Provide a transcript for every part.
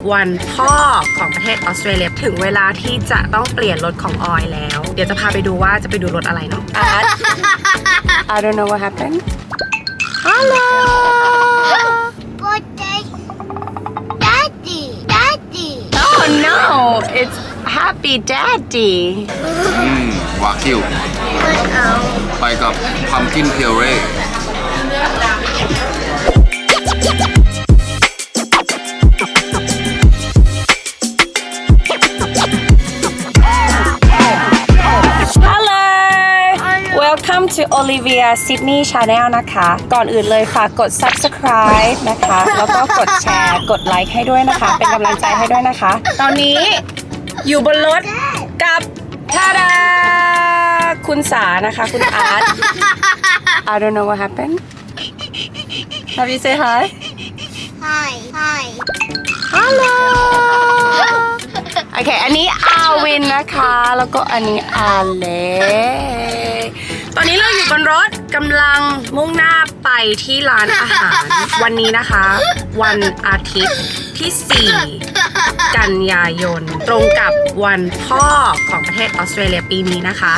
วันพ่อของประเทศออสเตรเลียถึงเวลาที่จะต้องเปลี่ยนรถของออยแล้ว เดี๋ยวจะพาไปดูว่าจะไปดูรถอะไรเนาะ Art I don't know what happened Hello Good day. Daddy. Daddy. Oh no it's Happy Daddy อืมวากิว Good um. ไปกับพัมกินเพียวเร่ Olivia Sydney Channel นะคะ ก่อนอื่นเลยฝากกด subscribe นะคะ แล้วก็กดแชร์ กดไลค์ให้ด้วยนะคะ เป็นกำลังใจให้ด้วยนะคะ ตอนนี้อยู่บนรถกับทาดาคุณสานะคะ คุณอาร์ต I don't know what happened Have you say hi Hi. Hi. Hello โอเค อันนี้อาวินนะคะ แล้วก็อันนี้อาเล็ก ตอนนี้เราอยู่บนรถกำลังมุ่งหน้าไปที่ร้านอาหาร วันนี้นะคะ วันอาทิตย์ที่ 4 กันยายน ตรงกับวันพ่อของประเทศออสเตรเลียปีนี้นะคะ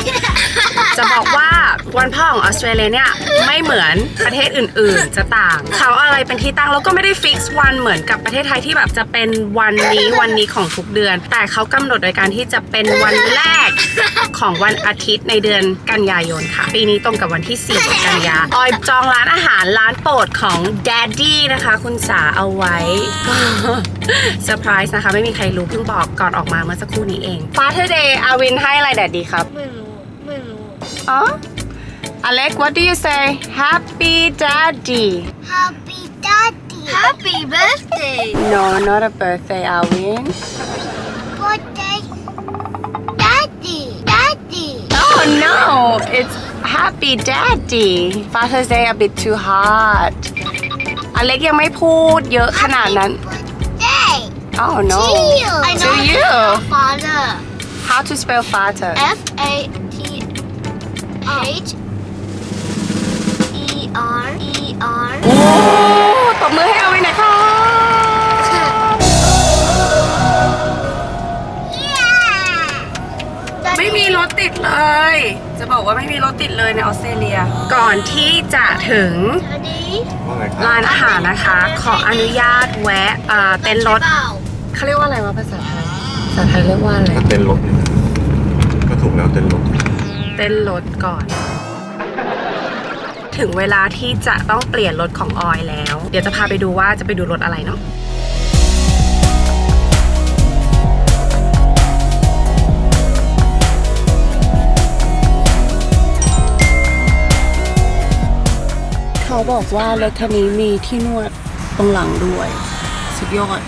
จะบอกว่าวันพ่อของออสเตรเลียเนี่ยไม่เหมือนประเทศอื่นๆ จะต่าง เขาอะไรเป็นที่ตั้งแล้วก็ไม่ได้ฟิกซ์วันเหมือนกับประเทศไทยที่แบบจะเป็นวันนี้วันนี้ของทุกเดือน แต่เขากำหนดโดยการที่จะเป็นวันแรกของวันอาทิตย์ในเดือนกันยายนค่ะ ปีนี้ตรงกับวันที่ 4 กันยาออยจองร้านอาหารร้านโปรดของ Daddy นะคะ คุณสาเอาไว้ เซอร์ไพรส์นะคะ ไม่มีใครรู้เพิ่งบอกก่อนออกมาเมื่อสักครู่นี้เอง Father Day อาวินให้อะไรแดดดีครับ ไม่รู้ ไม่รู้อ๋อ Alec what do you say Happy Daddy Happy Daddy. Happy birthday. No not a birthday Alvin Good day. Daddy. Daddy. Oh no it's Happy Daddy Father's Day a bit too hard อเล็กยังไม่พูดเยอะขนาดนั้น Day. Oh no To you. I To know you Father. How to spell father F A T H E R E R. โอ้ตบมือให้เอาไว้หน่อยค่ะไม่มีรถติดเลย จะบอกว่าไม่มีรถติดเลยในออสเตรเลีย ก่อนที่จะถึง Daddy. ว่าไงครับ ร้านอาหารนะคะ ขออนุญาตแวะเอ่อเต้นรถ เขาเรียกว่าอะไรวะภาษาไทยภาษาไทยเรียกว่าอะไรถ้าเต้นรถนี่นะก็ถูกแล้วเต้นรถเต้นรถก่อน ถึงเวลาที่จะต้องเปลี่ยนรถของออยแล้ว เดี๋ยวจะพาไปดูว่าจะไปดูรถอะไรเนาะเขาบอกว่ารถคันนี้มีที่นวดตรงหลังด้วย สุดยอด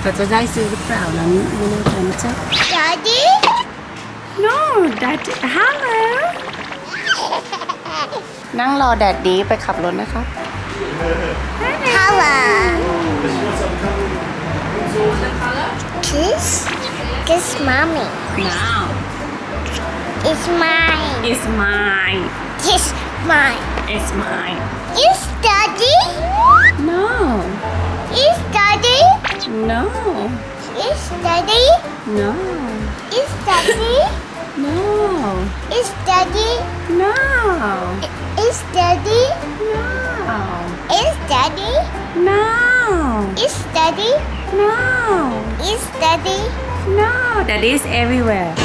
แต่จะได้ซื้อหรือเปล่านั้นไม่แน่ใจนะจ๊ะ Daddy. No that hello นั่งรอแดดดีไปขับรถนะคะ Hello. Kiss. Kiss mommy. Now It's mine. it's mine Kiss mine. it's mine Is daddy? No Is daddy? No Is daddy? No Is daddy? No Is daddy? No Is daddy? No Is daddy? No Is daddy? No Is daddy? No that is everywhere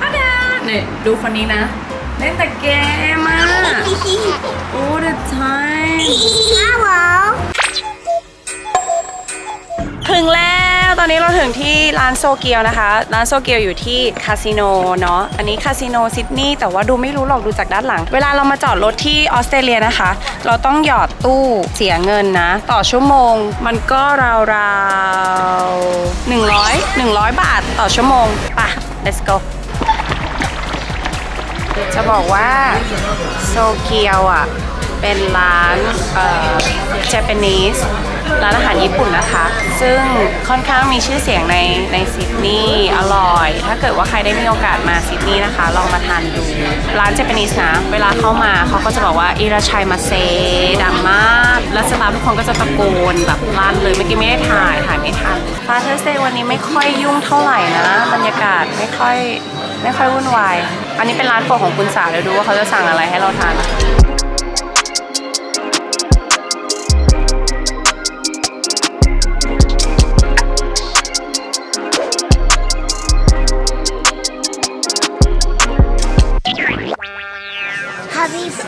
อาดาเนี่ยดูคนนี้นะ เล่นแต่เกมอะ all the time Hello. ถึงแล้วตอนนี้เราถึงที่ร้านโซเกียวนะคะ ร้านโซเกียวอยู่ที่คาสิโนเนาะอันนี้คาสิโนซิดนีย์แต่ว่าดูไม่รู้หรอกดูจากด้านหลัง เวลาเรามาจอดรถที่ออสเตรเลียนะคะ เราต้องหยอดตู้เสียเงินนะ ต่อชั่วโมงมันก็ราวๆ100 100บาทต่อชั่วโมงป่ะ let's go จะบอกว่าโซเกียวอะเป็นร้านเอ่อ Japanese ร้านอาหารญี่ปุ่นนะคะ ซึ่งค่อนข้างมีชื่อเสียงในในซิดนีย์อร่อย ถ้าเกิดว่าใครได้มีโอกาสมาซิดนีย์นะคะ ลองมาทานดู ร้านเจแปนิสนะเวลาเข้ามาเขาก็จะบอกว่าอิราชัยมาเซดังมาก แล้วสตาฟทุกคนก็จะตะโกนแบบลั่นเลยเมื่อกี้ไม่ได้ถ่ายถ่ายไม่ทันฟาเธอร์เซวันนี้ไม่ค่อยยุ่งเท่าไหร่นะบรรยากาศไม่ค่อยไม่ค่อยวุ่นวาย อันนี้เป็นร้านโปรดของคุณสาวเดี๋ยวดูว่าเขาจะสั่งอะไรให้เราทาน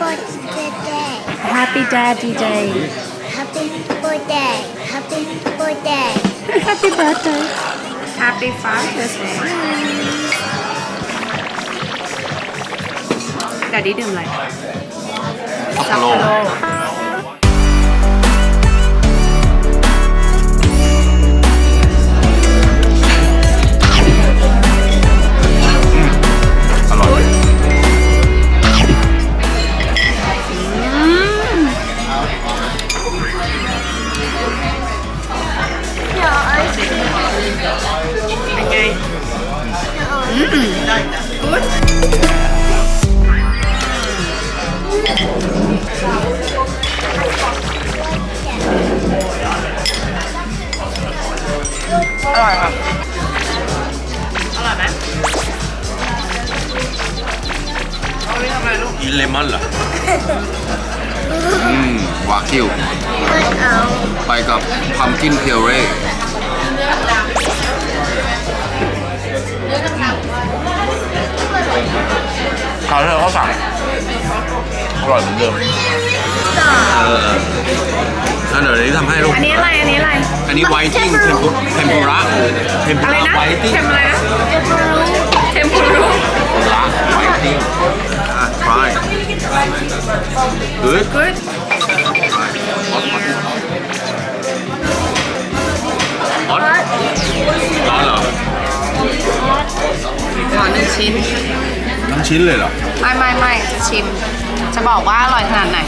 Happy birthday. Happy Daddy Day Happy birthday. Happy birthday. Happy birthday Happy Father's Day ดดดี้ดื่มอะไร ซัปโปโรอ ร่อยครับอร่อยไหมเอาไปทำอะไรลูกกินเลมอนเหรอ อืมวาคิว ไปกับพัมกินเพียวเร่คราวที่เราเขาสั่งอร่อยเหมือนเดิม เออ งั้นเดี๋ยวนี้ทำให้ลูก อันนี้อะไร อันนี้อะไร อันนี้ไวติ้งเทมปุเทมปุระเทมปุอะไรระนะไวติ้งเทมอะไรนะเทมปุรุละไวติ้งอะ try good good ฮอตฮอตฮอตร้อนเหรอขอหนึ่งชิ้น ทั้งชิ้นเลยเหรอ ไม่ไม่ไม่จะชิม จะบอกว่าอร่อยขนาดไหน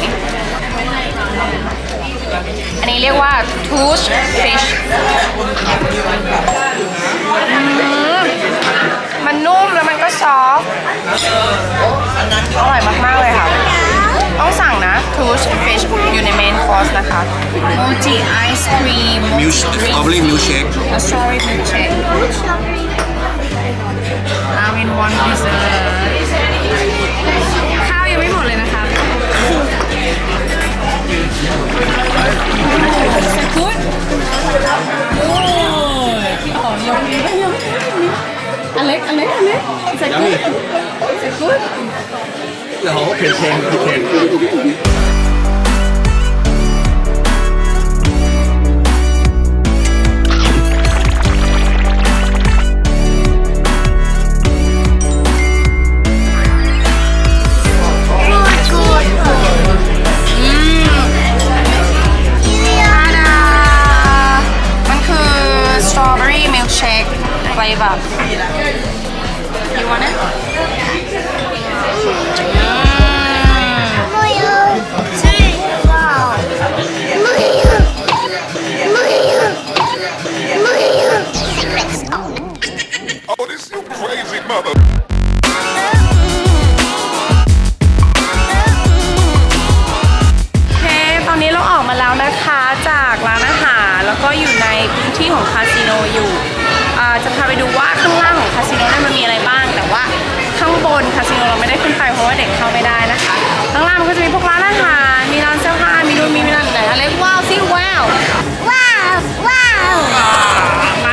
อันนี้เรียกว่า touch fish อืมมันนุ่มแล้วมันก็ซอฟต์อร่อยมาก ๆ เลยค่ะ ต้องสั่งนะ touch fish อยู่ใน main course นะคะ mochi ice cream มิล mochi ส drink ตรอเบอรี่มิลเชค a strawberry milkshake อเล็กอเล็กอเล็กเสร็จคุณเสร็จคุณเดี๋ยวเพนเชนเพนทาดามันคือ strawberry milkshake flavor you โอเค ตอนนี้เราออกมาแล้วนะคะจากร้านอาหารแล้วก็อยู่ในพื้นที่ของคาสิโนอยู่อ่าจะพาไปดูว่าข้างล่างของคาสิโนเนี่ยมันมีอะไรบ้าง แต่ว่าข้างบนคาสิโนเราไม่ได้ขึ้นไปเพราะว่าเด็กเข้าไม่ได้นะคะ ข้างล่างมันก็จะมีพวกร้านอาหาร มีร้านเสื้อผ้า มีนู่นมีนี่นั่นไหนอเล็กว้าวสิว้าว Wow! Wow! มาเลยจ้า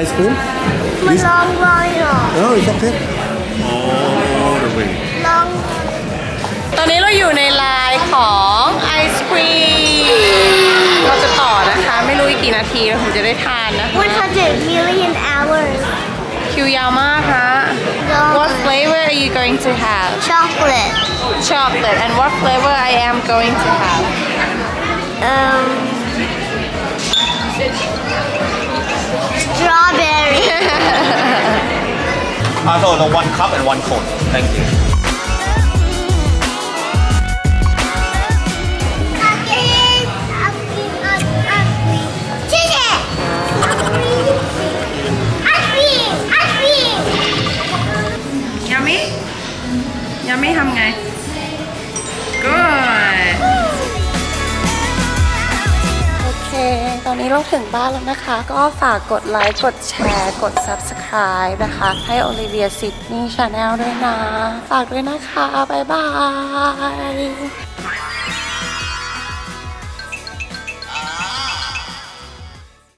Oh, when you want ice cream? Long royal. No, it's okay. all the way ตอนนี้เราอยู่ในไลน์ของไอศครีม เราจะต่อนะคะ ไม่รู้อีกกี่นาทีเราถึงจะได้ทานนะคะ100 million hours. คิวยาวมากฮะ What flavor are you going to have Chocolate. Chocolate and what flavor I am going to have Um, Strawberry. Uh, so the one cup and one cone. Thank you. Yummy Yummy ทำไง เราถึงบ้านแล้วนะคะ ก็ฝากกดไลค์ กดแชร์ กด Subscribe นะคะ ให้ Olivia Sydney Channel ด้วยนะ ฝากด้วยนะคะ บ๊ายบาย